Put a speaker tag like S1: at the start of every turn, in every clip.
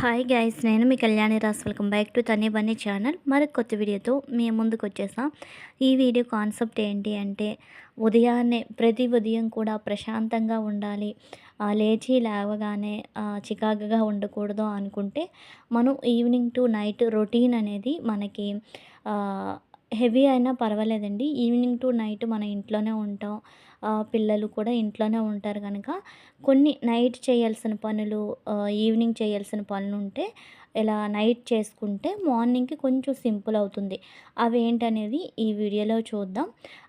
S1: Hi guys నేను మీ కళ్యాణి రాస్ వెల్కమ్ బ్యాక్ టు తనే బన్నీ ఛానల్. మరి కొత్త వీడియోతో మేము ముందుకు వచ్చేసాం. ఈ వీడియో కాన్సెప్ట్ ఏంటి అంటే ఉదయాన్నే ప్రతి ఉదయం కూడా ప్రశాంతంగా ఉండాలి. లేచి లేవగానే చికాకుగా ఉండకూడదు అనుకుంటే మనం ఈవినింగ్ టు నైట్ రొటీన్ అనేది మనకి హెవీ అయినా పర్వాలేదండి. ఈవినింగ్ టు నైట్ మన ఇంట్లోనే ఉంటాం. పిల్లలు కూడా ఇంట్లోనే ఉంటారు కనుక కొన్ని నైట్ చేయాల్సిన పనులు ఈవినింగ్ చేయాల్సిన పనులు ఉంటే ఇలా నైట్ చేసుకుంటే మార్నింగ్కి కొంచెం సింపుల్ అవుతుంది. అవి ఏంటనేది ఈ వీడియోలో చూద్దాం.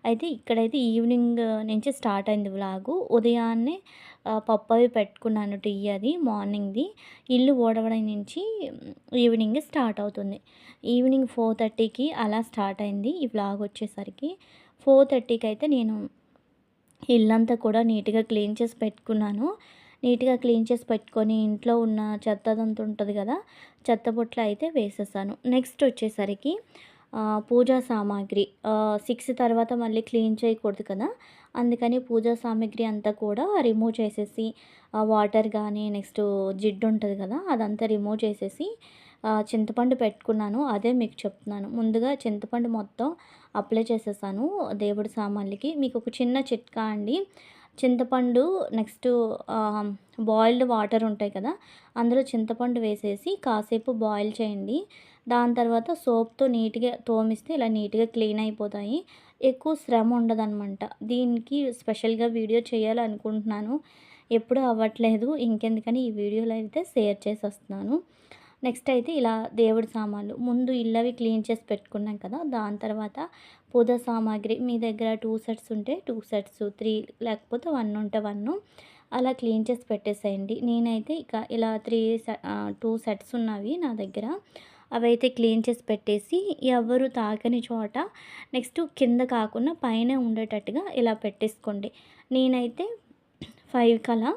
S1: అయితే ఇక్కడైతే ఈవినింగ్ నుంచి స్టార్ట్ అయింది వ్లాగు. ఉదయాన్నే పప్పు అవి పెట్టుకున్నాను టీ అది మార్నింగ్ది. ఇల్లు ఓడవడం నుంచి ఈవినింగ్ స్టార్ట్ అవుతుంది. ఈవినింగ్ ఫోర్ థర్టీకి అలా స్టార్ట్ అయింది ఈ వ్లాగ్ వచ్చేసరికి. ఫోర్ థర్టీకి అయితే నేను ఇల్లంతా కూడా నీట్గా క్లీన్ చేసి పెట్టుకున్నాను. నీట్గా క్లీన్ చేసి పెట్టుకొని ఇంట్లో ఉన్న చెత్తదంతా ఉంటుంది కదా చెత్త బొట్లు అయితే వేసేసాను. నెక్స్ట్ వచ్చేసరికి పూజా సామాగ్రి. సిక్స్ తర్వాత మళ్ళీ క్లీన్ చేయకూడదు కదా అందుకని పూజా సామాగ్రి అంతా కూడా రిమూవ్ చేసేసి వాటర్ కానీ నెక్స్ట్ జిడ్డు ఉంటుంది కదా అదంతా రిమూవ్ చేసేసి చింతపండు పెట్టుకున్నాను. అదే మీకు చెప్తున్నాను. ముందుగా చింతపండు మొత్తం అప్లై చేసేసాను దేవుడి సామాన్లకి. మీకు ఒక చిన్న చిట్కా అండి. చింతపండు నెక్స్ట్ బాయిల్డ్ వాటర్ ఉంటాయి కదా అందులో చింతపండు వేసేసి కాసేపు బాయిల్ చేయండి. దాని తర్వాత సోప్తో నీట్గా తోమిస్తే ఇలా నీట్గా క్లీన్ అయిపోతాయి. ఎక్కువ శ్రమ ఉండదన్నమాట. దీనికి స్పెషల్గా వీడియో చేయాలనుకుంటున్నాను. ఎప్పుడూ అవ్వట్లేదు. ఇంకెందుకని ఈ వీడియోలో అయితే షేర్ చేసి వస్తున్నాను నెక్స్ట్ అయితే ఇలా దేవుడి సామాన్లు. ముందు ఇల్లవి క్లీన్ చేసి పెట్టుకున్నాం కదా దాని తర్వాత పూజ సామాగ్రి మీ దగ్గర టూ సెట్స్ ఉంటే టూ సెట్స్ త్రీ లేకపోతే వన్ ఉంటే వన్ అలా క్లీన్ చేసి పెట్టేసేయండి. నేనైతే ఇక ఇలా త్రీ టూ సెట్స్ ఉన్నవి నా దగ్గర. అవైతే క్లీన్ చేసి పెట్టేసి ఎవరు తాకని చోట నెక్స్ట్ కింద కాకుండా పైన ఉండేటట్టుగా ఇలా పెట్టేసుకోండి. నేనైతే ఫైవ్ కలా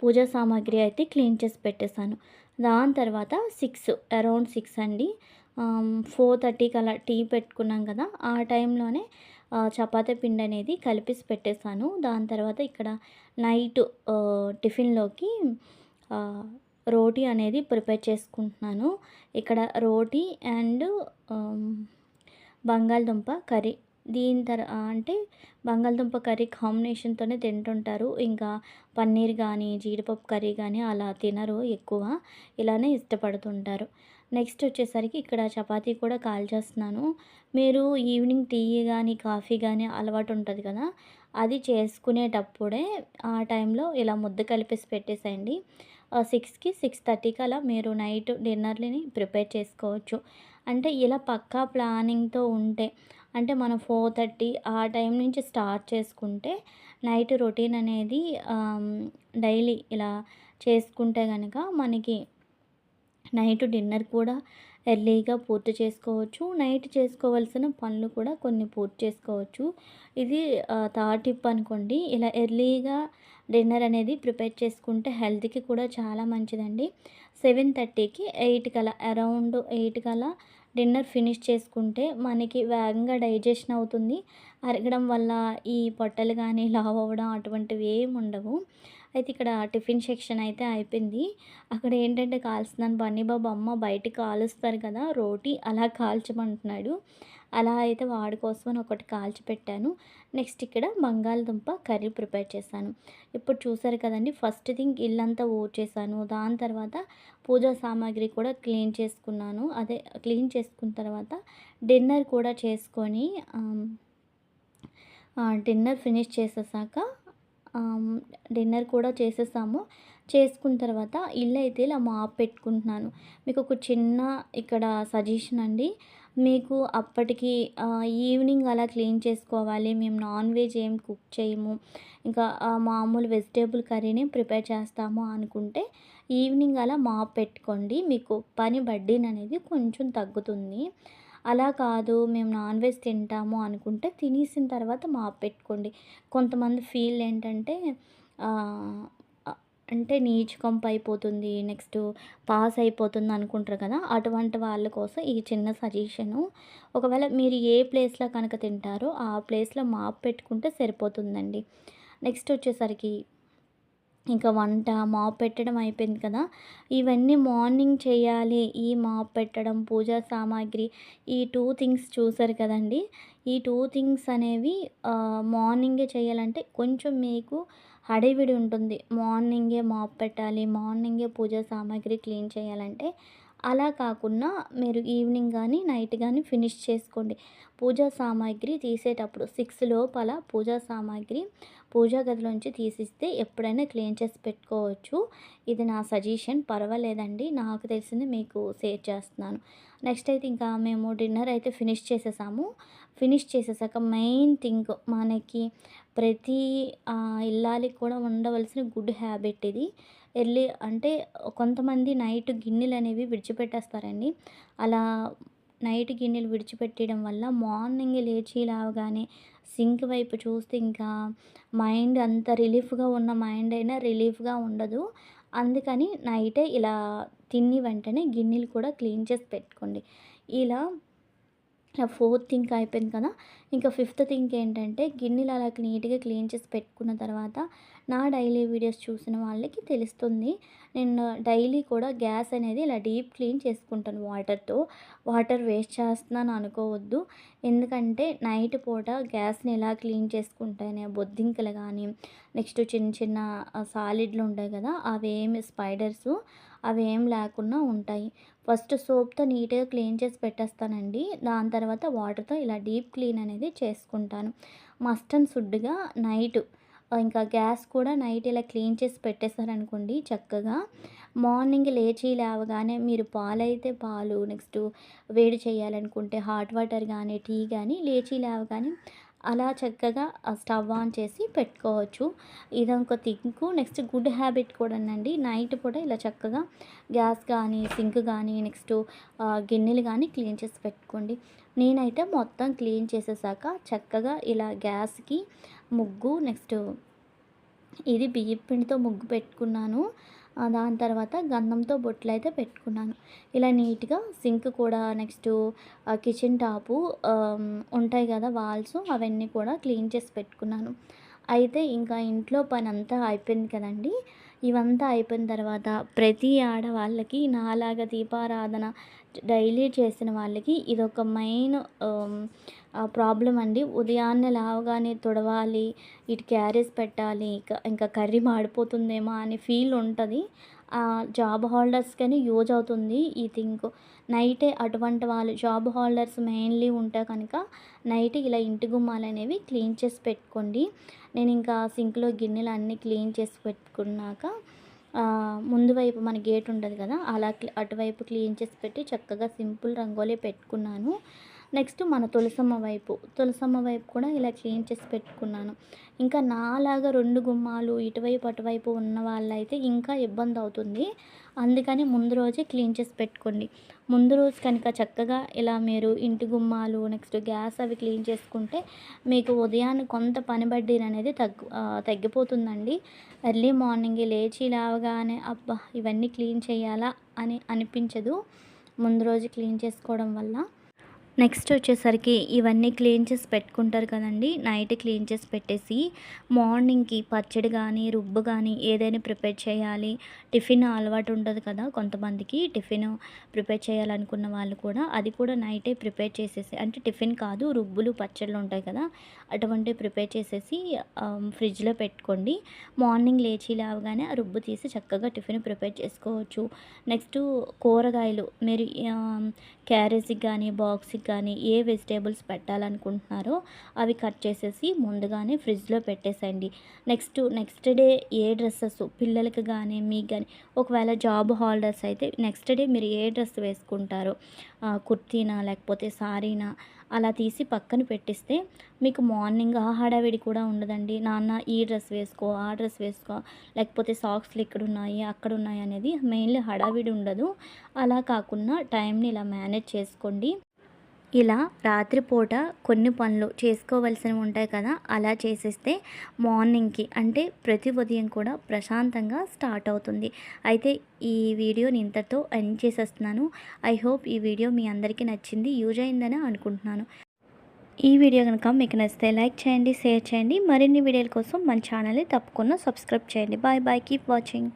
S1: పూజా సామాగ్రి అయితే క్లీన్ చేసి పెట్టేశాను. దాని తర్వాత సిక్స్ అరౌండ్ సిక్స్ అండి. ఫోర్ థర్టీకి అలా టీ పెట్టుకున్నాం కదా ఆ టైంలోనే చపాతీ పిండి అనేది కలిపేసి పెట్టేశాను. దాని తర్వాత ఇక్కడ నైట్ టిఫిన్లోకి రోటీ అనేది ప్రిపేర్ చేసుకుంటున్నాను. ఇక్కడ రోటీ అండ్ బంగాళదుంప కర్రీ దీని తర అంటే బంగాళదుంప కర్రీ కాంబినేషన్తోనే తింటుంటారు. ఇంకా పన్నీర్ కానీ జీడిపప్పు కర్రీ కానీ అలా తినరు ఎక్కువ. ఇలానే ఇష్టపడుతుంటారు. నెక్స్ట్ వచ్చేసరికి ఇక్కడ చపాతీ కూడా కాల్ చేస్తున్నాను. మీరు ఈవినింగ్ టీ కానీ కాఫీ కానీ అలవాటు ఉంటుంది కదా అది చేసుకునేటప్పుడే ఆ టైంలో ఇలా ముద్ద కలిపేసి పెట్టేసేయండి. సిక్స్కి సిక్స్ థర్టీకి అలా మీరు నైట్ డిన్నర్ని ప్రిపేర్ చేసుకోవచ్చు. అంటే ఇలా పక్కా ప్లానింగ్తో ఉంటే అంటే మనం ఫోర్ థర్టీ ఆ టైం నుంచి స్టార్ట్ చేసుకుంటే నైట్ రొటీన్ అనేది డైలీ ఇలా చేసుకుంటే కనుక మనకి నైట్ డిన్నర్ కూడా ఎర్లీగా పూర్తి చేసుకోవచ్చు. నైట్ చేసుకోవాల్సిన పనులు కూడా కొన్ని పూర్తి చేసుకోవచ్చు. ఇది థర్డ్ టిప్ అనుకోండి. ఇలా ఎర్లీగా డిన్నర్ అనేది ప్రిపేర్ చేసుకుంటే హెల్త్కి కూడా చాలా మంచిదండి. సెవెన్ థర్టీకి ఎయిట్ కల అరౌండ్ ఎయిట్ కల డిన్నర్ ఫినిష్ చేసుకుంటే మనకి వేగంగా డైజెషన్ అవుతుంది. అరగడం వల్ల ఈ పొట్టలు కానీ లావ్ అవ్వడం అటువంటివి ఏమి ఉండవు. అయితే ఇక్కడ టిఫిన్ సెక్షన్ అయితే అయిపోయింది. అక్కడ ఏంటంటే కాల్స్తున్నాను బన్నీ బాబు అమ్మ బయట కాలుస్తారు కదా రోటీ అలా కాల్చమంటున్నాడు. అలా అయితే వాడి కోసం ఒకటి కాల్చి పెట్టాను. నెక్స్ట్ ఇక్కడ బంగాళదుంప కర్రీ ప్రిపేర్ చేశాను. ఇప్పుడు చూసారు కదండి ఫస్ట్ థింగ్ ఇల్లంతా ఊడ్చేసాను దాని తర్వాత పూజా సామాగ్రి కూడా క్లీన్ చేసుకున్నాను. అదే క్లీన్ చేసుకున్న తర్వాత డిన్నర్ కూడా చేసుకొని డిన్నర్ ఫినిష్ చేసేసాక డిన్నర్ కూడా చేసేసాము. చేసుకున్న తర్వాత ఇల్లు అయితే ఇలా మాప్ పెట్టుకుంటున్నాను. మీకు ఒక చిన్న ఇక్కడ సజెషన్ అండి. మీకు అప్పటికి ఈవినింగ్ అలా క్లీన్ చేసుకోవాలి. మేము నాన్ వెజ్ ఏం కుక్ చేయము. ఇంకా మామూలు వెజిటేబుల్ కర్రీని ప్రిపేర్ చేస్తాము అనుకుంటే ఈవినింగ్ అలా మాప్ పెట్టుకోండి. మీకు పని బడ్డీన్ అనేది కొంచెం తగ్గుతుంది. అలా కాదు మేము నాన్ వెజ్ తింటాము అనుకుంటే తినేసిన తర్వాత మాప్ పెట్టుకోండి. కొంతమంది ఫీల్ ఏంటంటే అంటే నీచు కంపు అయిపోతుంది నెక్స్ట్ పాస్ అయిపోతుంది అనుకుంటారు కదా అటువంటి వాళ్ళ కోసం ఈ చిన్న సజెషను ఒకవేళ మీరు ఏ ప్లేస్లో కనుక తింటారో ఆ ప్లేస్లో మాప్ పెట్టుకుంటే సరిపోతుందండి. నెక్స్ట్ వచ్చేసరికి ఇంకా వంట మాప్ పెట్టడం అయిపోయింది కదా ఇవన్నీ మార్నింగ్ చేయాలి. ఈ మాప్ పెట్టడం పూజా సామాగ్రి ఈ టూ థింగ్స్ చూసారు కదండి. ఈ టూ థింగ్స్ అనేవి మార్నింగే చేయాలంటే కొంచెం మీకు హడావిడి ఉంటుంది. మార్నింగే మాప్ పెట్టాలి మార్నింగే పూజా సామాగ్రి క్లీన్ చేయాలంటే అలా కాకుండా మీరు ఈవినింగ్ కానీ నైట్ కానీ ఫినిష్ చేసుకోండి. పూజా సామాగ్రి తీసేటప్పుడు సిక్స్ లోపల పూజా సామాగ్రి పూజా గదిలోంచి తీసిస్తే ఎప్పుడైనా క్లీన్ చేసి పెట్టుకోవచ్చు. ఇది నా సజెషన్. పర్వాలేదండి. నాకు తెలిసింది మీకు షేర్ చేస్తున్నాను. నెక్స్ట్ అయితే ఇంకా మేము డిన్నర్ అయితే ఫినిష్ చేసేసాము. ఫినిష్ చేసేసాక మెయిన్ థింగ్ మనకి ప్రతి ఇల్లాలికి కూడా ఉండవలసిన గుడ్ హ్యాబిట్ ఇది. ఎర్లీ అంటే కొంతమంది నైట్ గిన్నెలు అనేవి విడిచిపెట్టేస్తారండి. అలా నైట్ గిన్నెలు విడిచిపెట్టడం వల్ల మార్నింగ్ లేచి లేవగానే సింక్ వైపు చూస్తే ఇంకా మైండ్ అంత రిలీఫ్గా ఉన్న మైండ్ అయినా రిలీఫ్గా ఉండదు. అందుకని నైటే ఇలా తిని వెంటనే గిన్నెలు కూడా క్లీన్ చేసి పెట్టుకోండి. ఇలా ఫోర్త్ థింక్ అయిపోయింది కదా. ఇంకా ఫిఫ్త్ థింక్ ఏంటంటే గిన్నెలు అలా నీట్గా క్లీన్ చేసి పెట్టుకున్న తర్వాత నా డైలీ వీడియోస్ చూసిన వాళ్ళకి తెలుస్తుంది. నేను డైలీ కూడా గ్యాస్ అనేది ఇలా డీప్ క్లీన్ చేసుకుంటాను వాటర్తో. వాటర్ వేస్ట్ చేస్తున్నాను అనుకోవద్దు. ఎందుకంటే నైట్ పూట గ్యాస్ని ఎలా క్లీన్ చేసుకుంటానే బొద్దింకలు కానీ నెక్స్ట్ చిన్న చిన్న సాలిడ్లు ఉంటాయి కదా అవేమి స్పైడర్స్ అవి ఏం లేకుండా ఉంటాయి. ఫస్ట్ సోప్తో నీట్గా క్లీన్ చేసి పెట్టేస్తానండి. దాని తర్వాత వాటర్తో ఇలా డీప్ క్లీన్ అనేది చేసుకుంటాను. మస్ట్ అండ్ షుడ్గా నైట్ ఇంకా గ్యాస్ కూడా నైట్ ఇలా క్లీన్ చేసి పెట్టేశారనుకోండి చక్కగా. మార్నింగ్ లేచి లేవగానే మీరు పాలైతే పాలు నెక్స్ట్ వేడి చేయాలనుకుంటే హాట్ వాటర్ కానీ టీ కానీ లేచి లేవగానే అలా చక్కగా స్టవ్ ఆన్ చేసి పెట్టుకోవచ్చు. ఇదొక థింక్ నెక్స్ట్ గుడ్ హ్యాబిట్ కూడా అండి నైట్ కూడా ఇలా చక్కగా గ్యాస్ కానీ సింక్ కానీ నెక్స్ట్ గిన్నెలు కానీ క్లీన్ చేసి పెట్టుకోండి. నేనైతే మొత్తం క్లీన్ చేసేసాక చక్కగా ఇలా గ్యాస్కి ముగ్గు నెక్స్ట్ ఇది బియ్యం పిండితో ముగ్గు పెట్టుకున్నాను. దాని తర్వాత గంధంతో బొట్లు అయితే పెట్టుకున్నాను. ఇలా నీట్గా సింక్ కూడా నెక్స్ట్ కిచెన్ టాపు ఉంటాయి కదా వాల్స్ అవన్నీ కూడా క్లీన్ చేసి పెట్టుకున్నాను. అయితే ఇంకా ఇంట్లో పని అంతా అయిపోయింది కదండి. ఇవంతా అయిపోయిన తర్వాత ప్రతి ఆడవాళ్ళకి నాలాగా దీపారాధన డైలీ చేసిన వాళ్ళకి ఇదొక మెయిన్ ప్రాబ్లం అండి. ఉదయాన్నే లావగానే తుడవాలి ఇటు క్యారేజ్ పెట్టాలి ఇంకా ఇంకా కర్రీ మాడిపోతుందేమో అని ఫీల్ ఉంటుంది. జాబ్ హోల్డర్స్ కానీ యూజ్ అవుతుంది. ఈ థింక్ నైటే అటువంటి వాళ్ళు జాబ్ హోల్డర్స్ మెయిన్లీ ఉంటే కనుక నైట్ ఇలా ఇంటి గుమ్మాలు అనేవి క్లీన్ చేసి పెట్టుకోండి. నేను ఇంకా సింక్లో గిన్నెలు అన్నీ క్లీన్ చేసి పెట్టుకున్నాక ముందు వైపు మన గేట్ ఉంటుంది కదా అలా అటువైపు క్లీన్ చేసి పెట్టి చక్కగా సింపుల్ రంగోలీ పెట్టుకున్నాను. నెక్స్ట్ మన తులసమ్మ వైపు. తులసమ్మ వైపు కూడా ఇలా క్లీన్ చేసి పెట్టుకున్నాను. ఇంకా నాలాగా రెండు గుమ్మాలు ఇటువైపు అటువైపు ఉన్న వాళ్ళైతే ఇంకా ఇబ్బంది అవుతుంది. అందుకని ముందు రోజే క్లీన్ చేసి పెట్టుకోండి. ముందు రోజు కనుక చక్కగా ఇలా మీరు ఇంటి గుమ్మాలు నెక్స్ట్ గ్యాస్ అవి క్లీన్ చేసుకుంటే మీకు ఉదయాన్నే కొంత పని బడ్డీని అనేది తగ్గు తగ్గిపోతుందండి. ఎర్లీ మార్నింగ్ లేచి లేవగానే అబ్బా ఇవన్నీ క్లీన్ చేయాలా అని అనిపించదు. ముందు రోజు క్లీన్ చేసుకోవడం వల్ల నెక్స్ట్ వచ్చేసరికి ఇవన్నీ క్లీన్ చేసి పెట్టుకుంటారు కదండి. నైట్ క్లీన్ చేసి పెట్టేసి మార్నింగ్కి పచ్చడి కానీ రుబ్బు కానీ ఏదైనా ప్రిపేర్ చేయాలి. టిఫిన్ అలవాటు ఉంటుంది కదా కొంతమందికి. టిఫిన్ ప్రిపేర్ చేయాలనుకున్న వాళ్ళు కూడా అది కూడా నైటే ప్రిపేర్ చేసేసి అంటే టిఫిన్ కాదు రుబ్బులు పచ్చళ్ళు ఉంటాయి కదా అటువంటి ప్రిపేర్ చేసేసి ఫ్రిడ్జ్లో పెట్టుకోండి. మార్నింగ్ లేచి లేవగానే ఆ రుబ్బు తీసి చక్కగా టిఫిన్ ప్రిపేర్ చేసుకోవచ్చు. నెక్స్ట్ కూరగాయలు మీరు క్యారేజ్కి కానీ బాక్స్కి కానీ ఏ వెజిటేబుల్స్ పెట్టాలనుకుంటున్నారో అవి కట్ చేసేసి ముందుగానే ఫ్రిడ్జ్లో పెట్టేసండి నెక్స్ట్ నెక్స్ట్ డే ఏ డ్రెస్సెస్ పిల్లలకి కానీ మీకు కానీ ఒకవేళ జాబ్ హోల్డర్స్ అయితే నెక్స్ట్ డే మీరు ఏ డ్రెస్ వేసుకుంటారో కుర్తీనా లేకపోతే సారీనా అలా తీసి పక్కన పెట్టిస్తే మీకు మార్నింగ్ ఆ హడావిడి కూడా ఉండదండి. నాన్న ఈ డ్రెస్ వేసుకో ఆ డ్రెస్ వేసుకో లేకపోతే సాక్స్లు ఇక్కడ ఉన్నాయి అక్కడ ఉన్నాయి అనేది మెయిన్లీ హడావిడి ఉండదు. అలా కాకుండా టైంని ఇలా మేనేజ్ చేసుకోండి. ఇలా రాత్రిపూట కొన్ని పనులు చేసుకోవలసినవి ఉంటాయి కదా అలా చేసేస్తే మార్నింగ్కి అంటే ప్రతి ఉదయం కూడా ప్రశాంతంగా స్టార్ట్ అవుతుంది. అయితే ఈ వీడియోని ఇంతతో ఎండ్ చేసేస్తున్నాను. ఐ హోప్ ఈ వీడియో మీ అందరికీ నచ్చింది యూజ్ అయిందని అనుకుంటున్నాను. ఈ వీడియో కనుక మీకు నచ్చితే లైక్ చేయండి షేర్ చేయండి. మరిన్ని వీడియోల కోసం మన ఛానల్ని తప్పకుండా సబ్స్క్రైబ్ చేయండి. Bye bye keep watching.